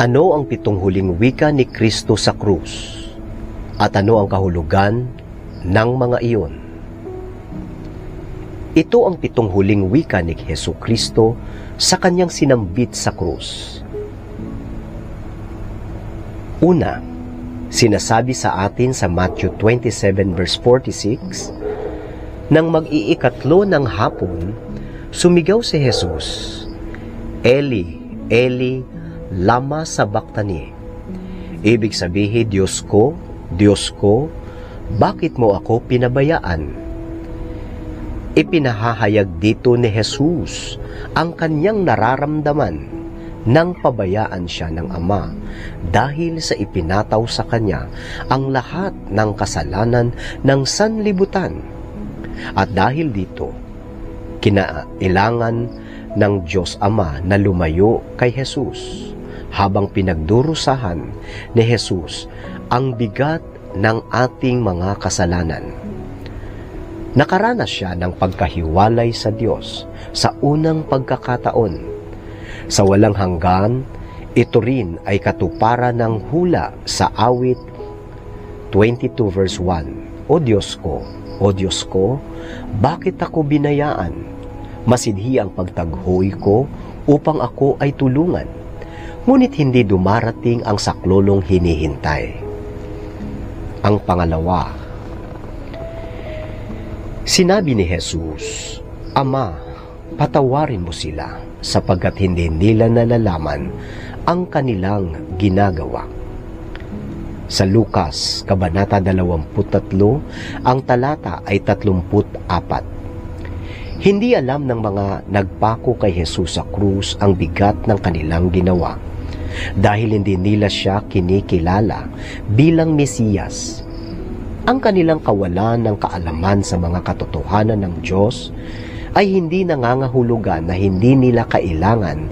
Ano ang pitong huling wika ni Kristo sa krus? At ano ang kahulugan ng mga iyon? Ito ang pitong huling wika ni Heso Kristo sa kanyang sinambit sa krus. Una, sinasabi sa atin sa Matthew 27 verse 46, Nang mag-iikatlo ng hapon, sumigaw si Jesus, Eli, Eli, lama sabaktani. Ibig sabihin, Diyos ko, Diyos ko, bakit mo ako pinabayaan? Ipinahahayag dito ni Jesus ang kanyang nararamdaman nang pabayaan siya ng Ama dahil sa ipinataw sa kanya ang lahat ng kasalanan ng sanlibutan. At dahil dito, kinailangan ng Diyos Ama na lumayo kay Jesus habang pinagdurusahan ni Jesus ang bigat ng ating mga kasalanan. Nakaranas siya ng pagkahiwalay sa Diyos sa unang pagkakataon. Sa walang hanggan, ito rin ay katuparan ng hula sa awit 22 verse 1. O Diyos ko, O Diyos ko, bakit ako binayaan? Masidhi ang pagtaghoy ko upang ako ay tulungan. Ngunit hindi dumarating ang saklolong hinihintay. Ang pangalawa, Sinabi ni Jesus, Ama, patawarin mo sila sapagkat hindi nila nalalaman ang kanilang ginagawa. Sa Lukas, Kabanata 23, ang talata ay 34. Hindi alam ng mga nagpako kay Jesus sa krus ang bigat ng kanilang ginawa dahil hindi nila siya kinikilala bilang Mesiyas ang kanilang kawalan ng kaalaman sa mga katotohanan ng Diyos ay hindi nangangahulugan na hindi nila kailangan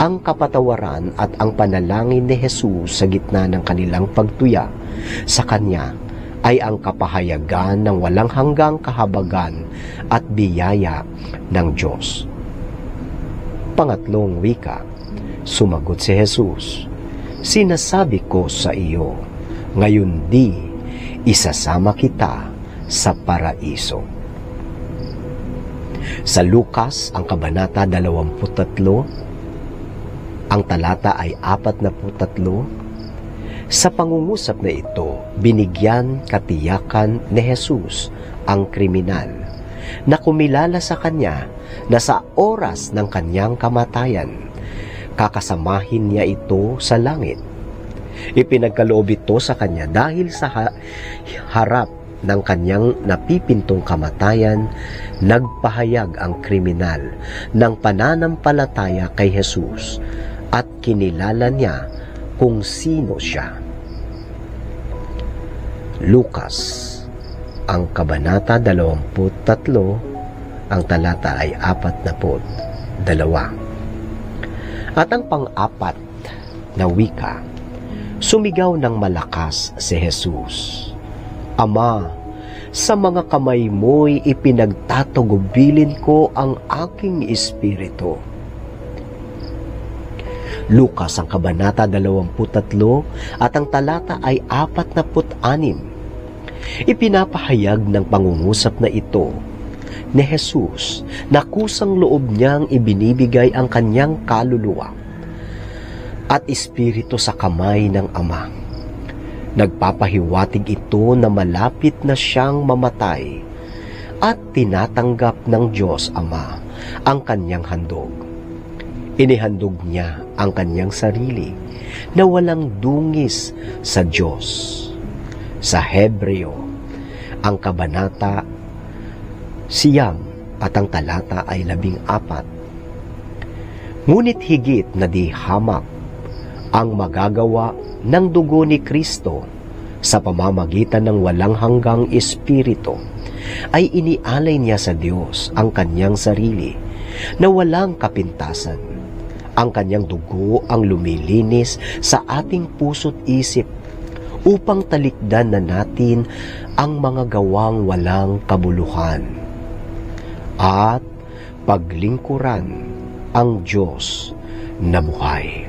ang kapatawaran at ang panalangin ni Jesus sa gitna ng kanilang pagtuya sa Kanya ay ang kapahayagan ng walang hanggang kahabagan at biyaya ng Diyos. Pangatlong wika, sumagot si Jesus, Sinasabi ko sa iyo, ngayon di isasama kita sa paraiso. Sa Lukas, ang kabanata 23, ang talata ay 43, sa pangungusap na ito, binigyan katiyakan ni Jesus ang kriminal na kumilala sa kanya na sa oras ng kanyang kamatayan, kakasamahin niya ito sa langit. Ipinagkaloob ito sa kanya dahil sa ha- harap ng kanyang napipintong kamatayan, nagpahayag ang kriminal ng pananampalataya kay Jesus at kinilala niya kung sino siya. Lucas, ang kabanata 23, ang talata ay 42. At ang pang-apat na wika, sumigaw ng malakas si Jesus. Ama, sa mga kamay mo'y ipinagtatagubilin ko ang aking espiritu. Lukas ang kabanata 23 at ang talata ay 46. Ipinapahayag ng pangungusap na ito ni Jesus na kusang loob niyang ibinibigay ang kanyang kaluluwa at espiritu sa kamay ng Ama. Nagpapahiwatig ito na malapit na siyang mamatay at tinatanggap ng Diyos Ama ang kanyang handog. Inihandog niya ang kanyang sarili na walang dungis sa Diyos. Sa Hebreo, ang kabanata siyam at ang talata ay labing apat. Ngunit higit na di hamak ang magagawa ng dugo ni Kristo sa pamamagitan ng walang hanggang espiritu ay inialay niya sa Diyos ang kanyang sarili na walang kapintasan. Ang kanyang dugo ang lumilinis sa ating puso't isip upang talikdan na natin ang mga gawang walang kabuluhan at paglingkuran ang Diyos na buhay.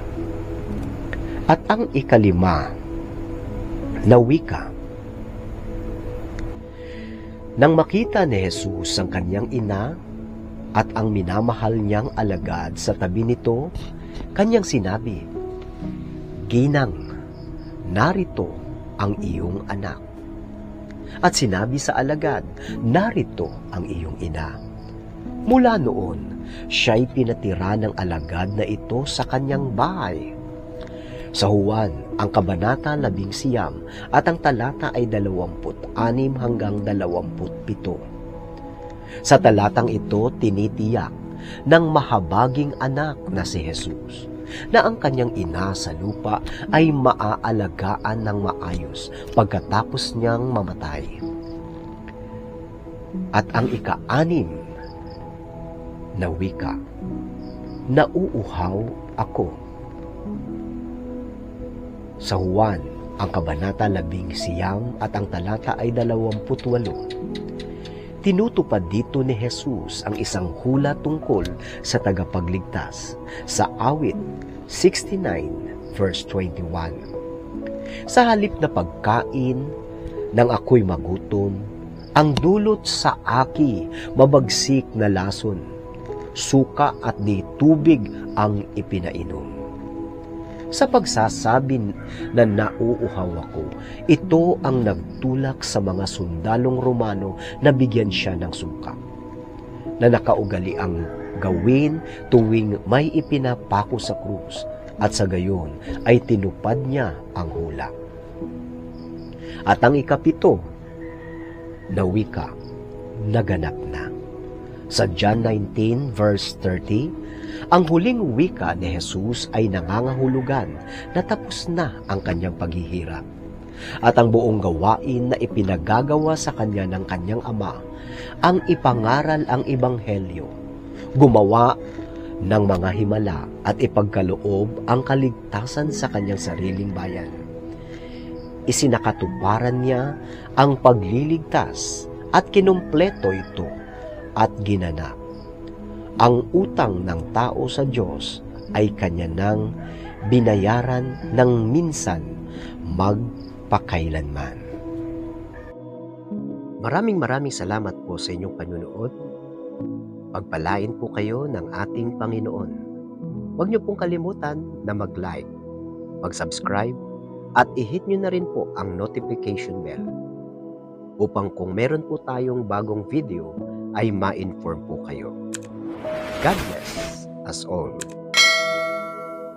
At ang ikalima na wika. Nang makita ni Jesus ang kanyang ina at ang minamahal niyang alagad sa tabi nito, kanyang sinabi, Ginang, narito ang iyong anak. At sinabi sa alagad, narito ang iyong ina. Mula noon, siya'y pinatira ng alagad na ito sa kanyang bahay. Sa Juan, ang kabanata labing siyam at ang talata ay dalawamput anim hanggang dalawamput pito. Sa talatang ito, tinitiyak ng mahabaging anak na si Jesus na ang kanyang ina sa lupa ay maaalagaan ng maayos pagkatapos niyang mamatay. At ang ika-anim na wika, nauuhaw ako. Sa Juan, ang kabanata labing siyam at ang talata ay dalawamput walo. Tinutupad dito ni Jesus ang isang hula tungkol sa tagapagligtas sa awit 69 verse 21. Sa halip na pagkain nang ako'y magutom, ang dulot sa aki mabagsik na lason, suka at di tubig ang ipinainom. Sa pagsasabi na nauuhaw ako, ito ang nagtulak sa mga sundalong Romano na bigyan siya ng suka. Na nakaugali ang gawin tuwing may ipinapako sa krus at sa gayon ay tinupad niya ang hula. At ang ikapito na wika, naganap na. Sa John 19 verse 30, ang huling wika ni Jesus ay nangangahulugan na tapos na ang kanyang paghihirap. At ang buong gawain na ipinagagawa sa kanya ng kanyang ama, ang ipangaral ang ebanghelyo, gumawa ng mga himala at ipagkaloob ang kaligtasan sa kanyang sariling bayan. Isinakatuparan niya ang pagliligtas at kinumpleto ito at ginanap. Ang utang ng tao sa Diyos ay kanya nang binayaran ng minsan magpakailanman. Maraming maraming salamat po sa inyong panunood. Pagpalain po kayo ng ating Panginoon. Huwag niyo pong kalimutan na mag-like, mag-subscribe, at i-hit niyo na rin po ang notification bell upang kung meron po tayong bagong video ay ma-inform po kayo. God bless us all.